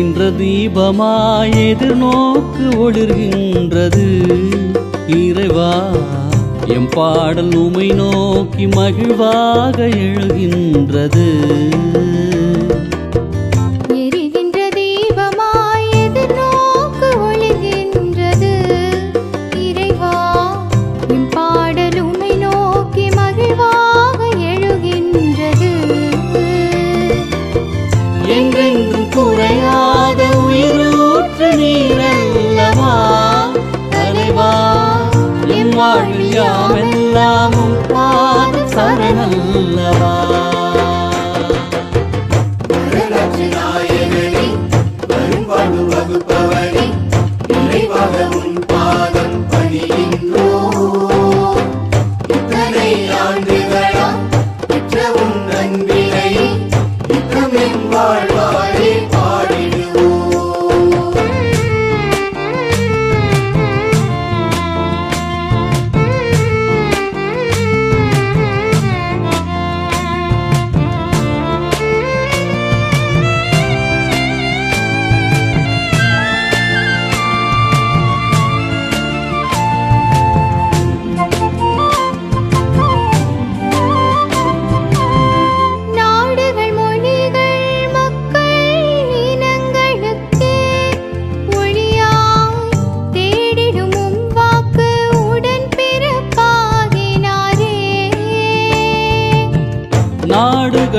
எரிகின்ற தீபமாய் எதிர்நோக்கு ஒளிர்கின்றது. இறைவா எம் பாடல் உமை நோக்கி மகிழ்வாக எழுகின்றது.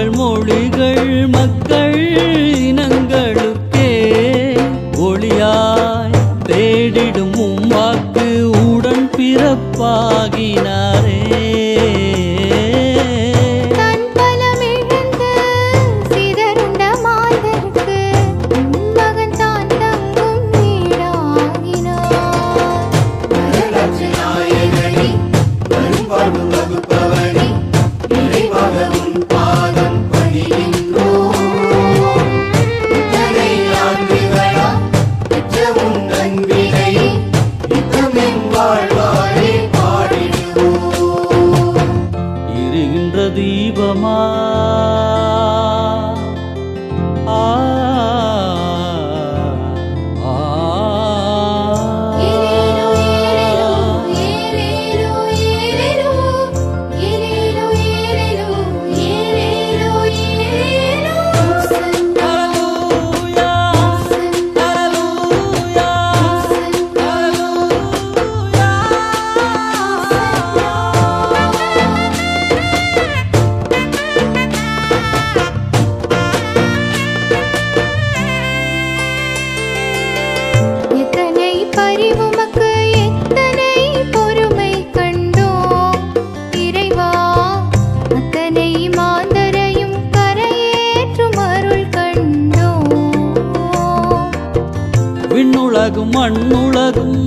நாங்கள் மொழிகள் மக்கள் இனங்களுக்கே ஒளியாய் தேடிடும் வாக்கு உடன் பிறப்பாகி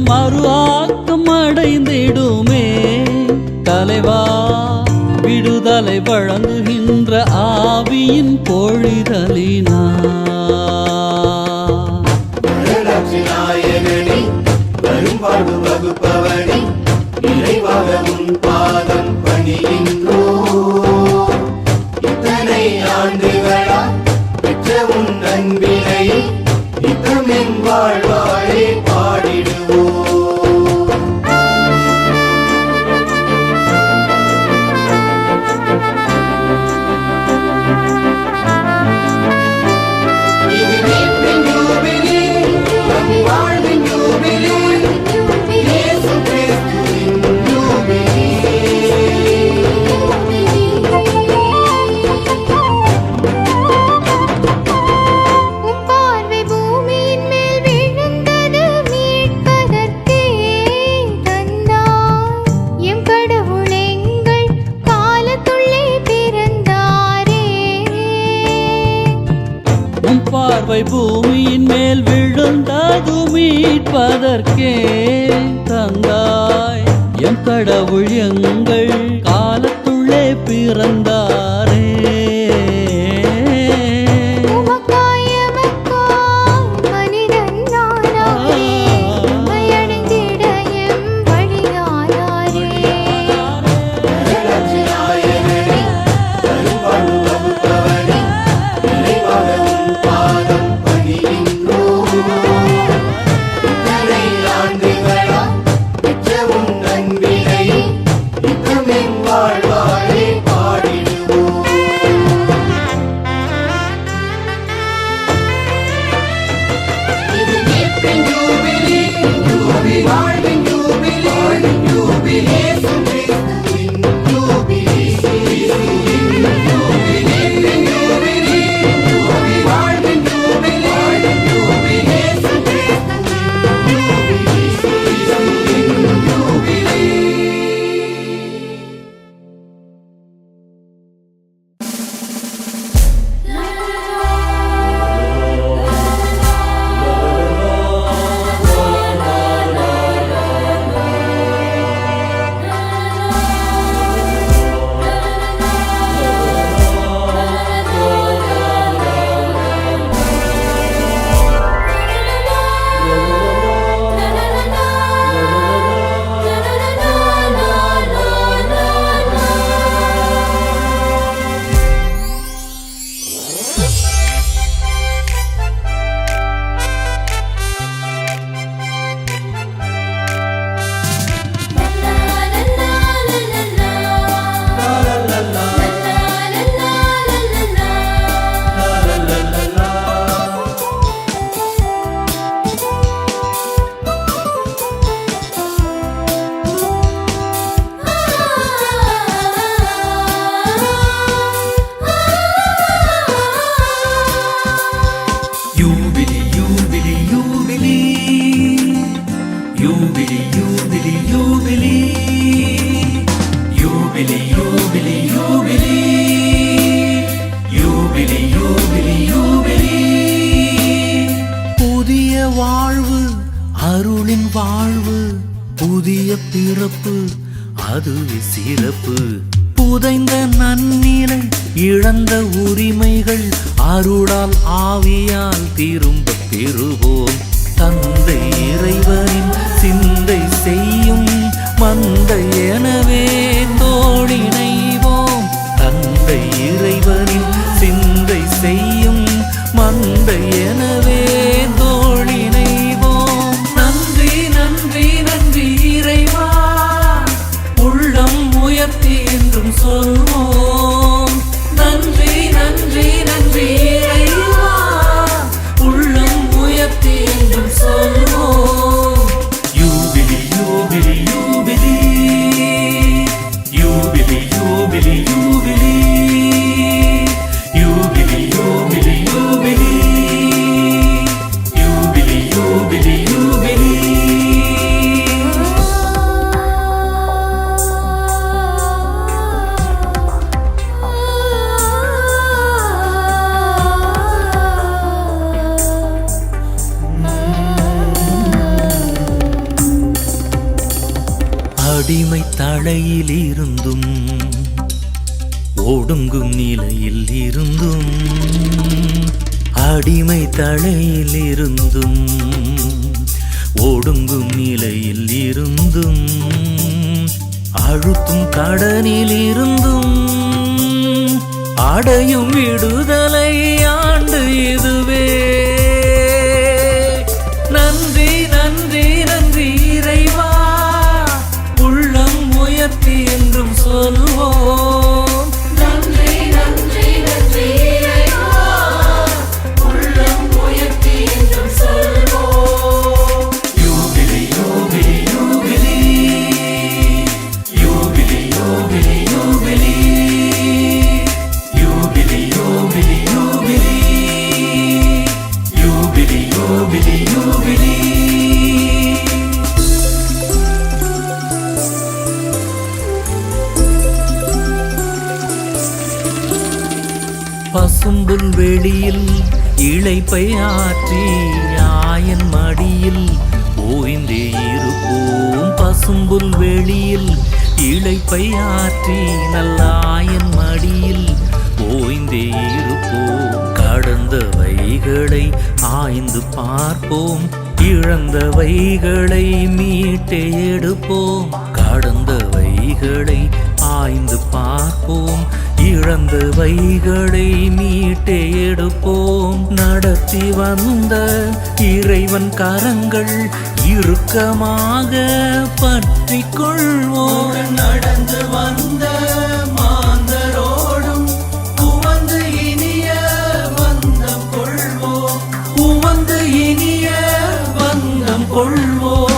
மறுவாக்கம் அடைந்திடுமே. தலைவா விடுதலை வழங்குகின்ற ஆவியின் பொழிதலினா. வரும் வகுப்பவனி நிறைவாக உன் பாதம் பணியின்றோ. பூமியின் மேல் விழுந்தது மீட்பதற்கே தந்தாய். எம் கடவுள் எங்கள் காலத்துள்ளே பிறந்த வாழ்வு புதிய பிறப்பு அதுவே சிறப்பு. புதைந்த நன்னிலை இழந்த உரிமைகள் அருளால் ஆவியால் திரும்ப பெறுவோம். தந்தை இறைவரின் சிந்தை செய்யும் மந்த எனவே தோழினை அடிமை தலையில் இருந்தும் ஒடுங்கும் நிலையில் இருந்தும் அடிமை தலையில் இருந்தும் ஒடுங்கும் நிலையில் இருந்தும் அழுத்தும் கடனில் இருந்தும் அடையும் விடுதலை பசும்புல் வெளியில் இளைப்பை ஆற்றி ஆயன் மடியில் ஓய்ந்தே இருப்போம். பசும்புல் வெளியில் இளைப்பை ஆற்றி நல்ல ஆயன் மடியில் ஓய்ந்தே இருப்போம். கடந்தவைகளை ஆய்ந்து பார்ப்போம். இழந்தவைகளை மீட்டே எடுப்போம். கடந்தவைகளை ஆய்ந்து பார்ப்போம். இழந்தவைகளை மீட்டே எடுப்போம். நடத்தி வந்த இறைவன் கரங்கள் இறுக்கமாக பற்றி கொள்வோம். நடந்து வந்த மாந்தரோடும் இனிய வந்தம் கொள்வோம். இனிய வந்தம் கொள்வோம்.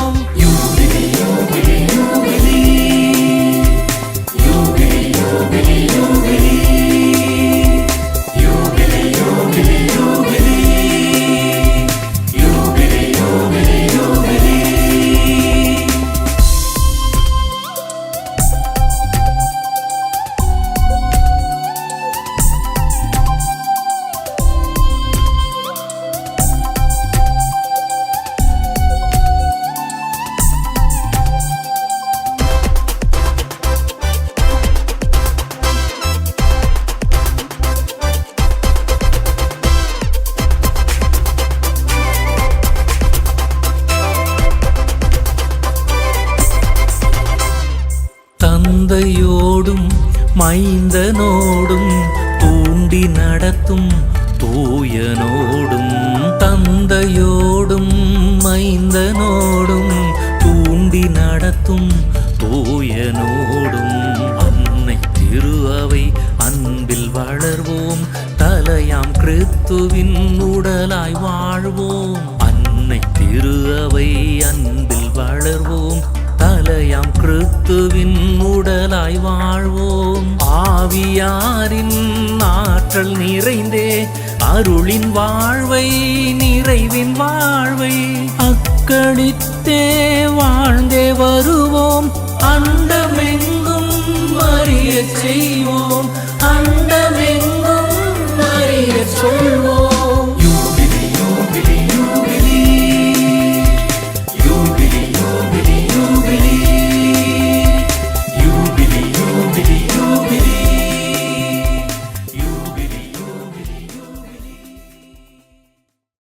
தந்தையோடும் மைந்தனோடும் தூண்டி நடத்தும் தூயனோடும் தந்தையோடும் மைந்தனோடும் தூண்டி நடத்தும் தூயனோடும். அன்னை திரு அவை அன்பில் வளர்வோம் தலையாம் கிறித்துவின் உடலாய் வாழ்வோம். அன்னை திரு அவை அன்பில் வளர்வோம் ஆலயம் கிறித்துவின் உடலாய் வாழ்வோம். ஆவியாரின் ஆற்றல் நிறைந்தே அருளின் வாழ்வை நிறைவின் வாழ்வை. அக்களித்தே வாழ்ந்தே வருவோம். அண்டமெங்கும் மறிய செய்வோம். அண்டமெங்கும் மறிய சொல்வோம்.